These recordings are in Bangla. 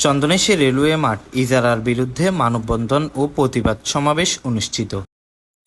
চন্দনেশী রেলওয়ে মাঠ ইজারার বিরুদ্ধে মানববন্ধন ও প্রতিবাদ সমাবেশ অনুষ্ঠিত।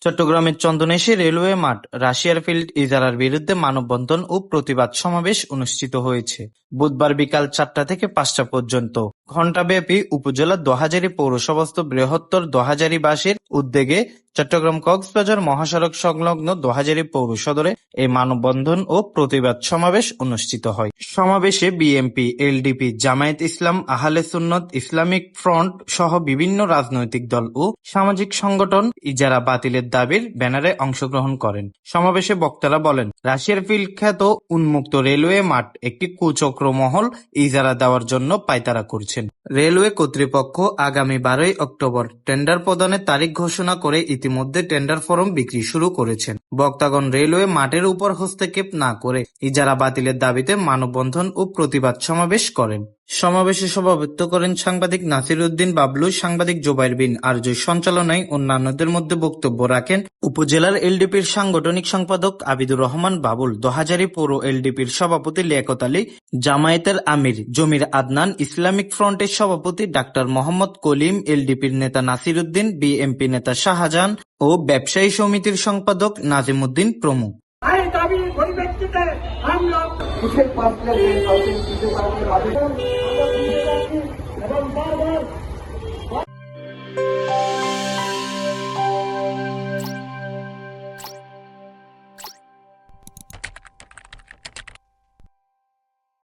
চট্টগ্রামের চন্দনেশী রেলওয়ে মাঠ, রাশিয়ার ফিল্ড ইজারার বিরুদ্ধে মানববন্ধন ও প্রতিবাদ সমাবেশ অনুষ্ঠিত হয়েছে। বুধবার বিকাল চারটা থেকে পাঁচটা পর্যন্ত। ঘণ্টাব্যাপী উপজেলার দোহাজারী পৌরসভাস্থ বৃহত্তর দোহাজারীবাসীর উদ্যোগে চট্টগ্রাম কক্সবাজার মহাসড়ক সংলগ্ন দোহাজারী পৌর সদরে এই মানববন্ধন ও প্রতিবাদ সমাবেশ অনুষ্ঠিত হয়। সমাবেশে বিএমপি এলডিপি, জামায়াত ইসলাম, আহলে সুন্নত, ইসলামিক ফ্রন্ট সহ বিভিন্ন রাজনৈতিক দল ও সামাজিক সংগঠন ইজারা বাতিলের দাবির ব্যানারে অংশগ্রহণ করেন। সমাবেশে বক্তারা বলেন, রাশিয়ার বিখ্যাত উন্মুক্ত রেলওয়ে মাঠ একটি কুচক্র মহল ইজারা দেওয়ার জন্য পায়তারা করছেন। রেলওয়ে কর্তৃপক্ষ আগামী বারোই অক্টোবর টেন্ডার প্রদানের তারিখ ঘোষণা করে ইতিমধ্যে টেন্ডার ফরম বিক্রি শুরু করেছেন। বক্তাগণ রেলওয়ে মাঠের উপর হস্তক্ষেপ না করে ইজারা বাতিলের দাবিতে মানববন্ধন ও প্রতিবাদ সমাবেশ করেন। সমাবেশে সভাপতিত্ব করেন সাংবাদিক নাসির উদ্দিন বাবলু, সাংবাদিক জোবাইর বিন আরজুর সঞ্চালনায় অন্যান্যদের মধ্যে বক্তব্য রাখেন উপজেলার এলডিপির সাংগঠনিক সম্পাদক আবিদুর রহমান বাবুল, দহাজারী পৌর এলডিপির সভাপতি লিয়াকত আলী, জামায়াতের আমির জমির আদনান, ইসলামিক ফ্রন্টের সভাপতি ডাক্তার মোহাম্মদ কলিম, এলডিপির নেতা নাসির উদ্দিন, বিএমপি নেতা শাহজাহান ও ব্যবসায়ী সমিতির সম্পাদক নাজিম উদ্দিন প্রমুখ।